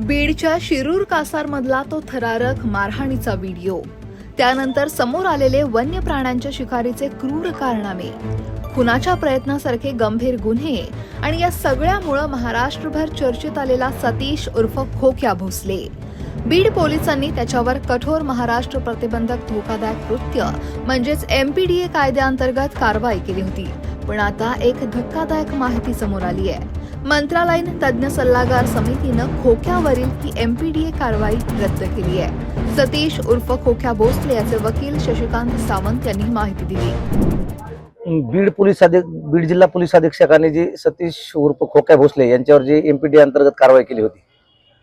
बीडच्या शिरूर कासारमधला तो थरारक मारहाणीचा व्हिडिओ. त्यानंतर समोर आलेले वन्य प्राण्यांच्या शिकारीचे क्रूर कारनामे. खुनाच्या प्रयत्नासारखे गंभीर गुन्हे आणि या सगळ्यामुळं महाराष्ट्रभर चर्चेत आलेला सतीश उर्फ खोक्या भोसले. बीड पोलिसांनी त्याच्यावर कठोर महाराष्ट्र प्रतिबंधक धोकादायक कृत्य म्हणजेच एमपीडीए कायद्याअंतर्गत कारवाई केली होती. पण आता एक धक्कादायक माहिती समोर आली आहे. मंत्रालयीन तज्ज्ञ सल्लागार समितीनं खोक्यावरील ही एमपीडीए कारवाई रद्द केली आहे. सतीश उर्फ खोक्या भोसले याचे वकील शशिकांत सावंत यांनी माहिती दिली. बीड पोलीस अधीक बीड जिल्हा पोलीस अधीक्षकांनी जी सतीश उर्फ खोक्या भोसले यांच्यावर जी एमपीडी अंतर्गत कारवाई केली होती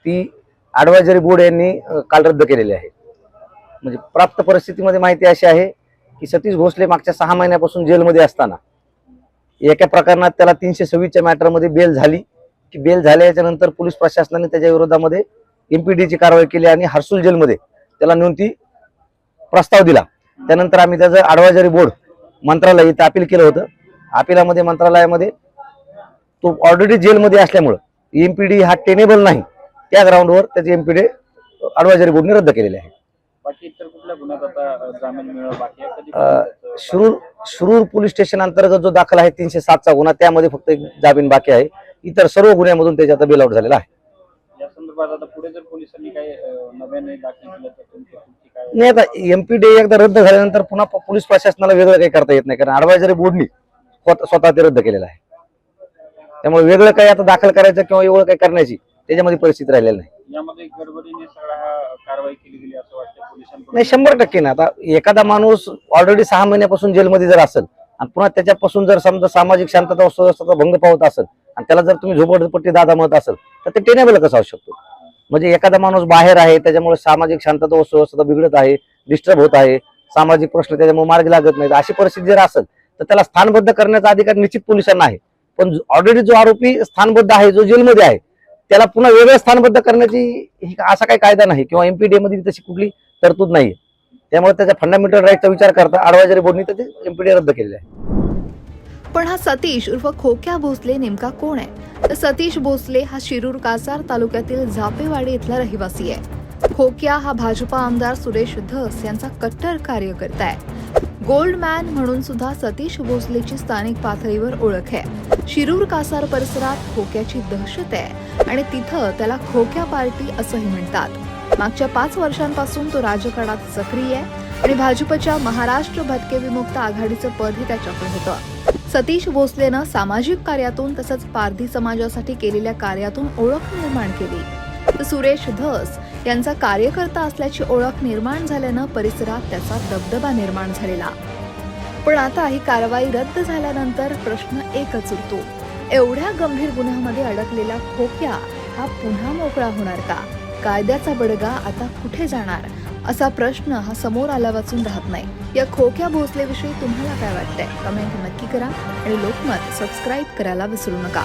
ती ॲडवायझरी बोर्ड यांनी काल रद्द केलेली आहे. म्हणजे प्राप्त परिस्थितीमध्ये माहिती अशी आहे की सतीश भोसले मागच्या सहा महिन्यापासून जेलमध्ये असताना एका प्रकरणात त्याला तीनशे सव्वीसच्या मॅटरमध्ये बेल झाली. की बेल झाल्याच्यानंतर पोलीस प्रशासनाने त्याच्या विरोधामध्ये एमपीडीची कारवाई केली आणि हर्सुल जेलमध्ये त्याला नेऊन ती प्रस्ताव दिला. त्यानंतर आम्ही त्याचं ॲडवायझरी बोर्ड मंत्रालय इथं अपील केलं होतं. अपिलामध्ये मंत्रालयामध्ये तो ऑलरेडी जेलमध्ये असल्यामुळं एमपीडी हा टेनेबल नाही. त्या ग्राउंडवर त्याची एमपीडी ॲडवायझरी बोर्डने रद्द केलेली आहे. शिरूर शिरूर पोलीस स्टेशन अंतर्गत जो दाखल आहे तीनशे सातचा गुन्हा त्यामध्ये फक्त एक जामीन बाकी आहे. इतर सर्व गुन्ह्यामधून त्याच्या आता बेल आउट झालेला आहे. आता नाही आता एमपीडी एकदा रद्द झाल्यानंतर पुन्हा पोलीस प्रशासनाला वेगळं काही करता येत नाही कारण ॲडवायझरी बोर्डनी स्वतः स्वतः ते रद्द केलेलं आहे. त्यामुळे वेगळं काही आता दाखल करायचं किंवा एवढं काही करण्याची त्याच्यामध्ये परिस्थिती राहिलेली नाही. यामध्ये गडबडीने सगळा हा कारवाई केली गेली असं वाटतं पोलिसांकडून? नाही शंभर टक्के ना आता एखादा माणूस ऑलरेडी सहा महिन्यापासून जेलमध्ये जर असेल आणि पुन्हा त्याच्यापासून जर समजा सामाजिक शांतता व सुव्यवस्थेचा भंग पावत असेल आणि त्याला जर तुम्ही झोपडपट्टी दादा म्हणत असेल तर ते टेनेबल कसं असू शकतो? म्हणजे एखादा माणूस बाहेर आहे त्याच्यामुळे सामाजिक शांतता व सुव्यवस्था बिघडत आहे डिस्टर्ब होत आहे सामाजिक प्रश्न त्याच्यामुळे मार्गी लागत नाहीत. अशी परिस्थिती जर असेल तर त्याला स्थानबद्ध करण्याचा अधिकार निश्चित पोलिसांना आहे. पण ऑलरेडी जो आरोपी स्थानबद्ध आहे जो जेलमध्ये आहे त्याला पुन्हा वेगळं स्थानबद्ध करण्याची असा काही कायदा नाही. किंवा एमपीडी मध्ये तशी कुठली तरतूद नाही त्यामुळे त्याच्या फंडामेंटल राईटचा विचार करता ॲडवायझरी बोर्डनी तर ते एमपीडी रद्द केलेलं आहे. पण हा सतीश उर्फ खोक्या भोसले नेमका कोण आहे? तर सतीश भोसले हा शिरूर कासार तालुक्यातील झापेवाडी इथला रहिवासी आहे. खोक्या हा भाजपा आमदार सुरेश धस यांचा कट्टर कार्यकर्ता आहे. गोल्ड मॅन म्हणून सुद्धा सतीश भोसलेची स्थानिक पातळीवर ओळख आहे. शिरूर कासार परिसरात खोक्याची दहशत आहे आणि तिथं त्याला खोक्या पार्टी असंही म्हणतात. मागच्या पाच वर्षांपासून तो राजकारणात सक्रिय आहे आणि भाजपच्या महाराष्ट्र भटके विमुक्त आघाडीचं पदही त्याच्याकडे होतं. सतीश भोसलेनं सामाजिक कार्यातून तसंच पारधी समाजासाठी केलेल्या कार्यातून ओळख निर्माण केली. तर सुरेश धस यांचा कार्यकर्ता असल्याची ओळख निर्माण झाल्यानं परिसरात त्याचा दबदबा निर्माण झालेला. पण आता ही कारवाई रद्द झाल्यानंतर प्रश्न एकच उरतो. एवढ्या गंभीर गुन्ह्यामध्ये अडकलेला खोक्या हा पुन्हा मोकळा होणार का? कायद्याचा बडगा आता कुठे जाणार? असा प्रश्न हा समोर आला वाचून राहत नाही. या खोक्या भोसलेविषयी तुम्हाला काय वाटतंय? कमेंट नक्की करा आणि लोकमत सबस्क्राईब करायला विसरू नका.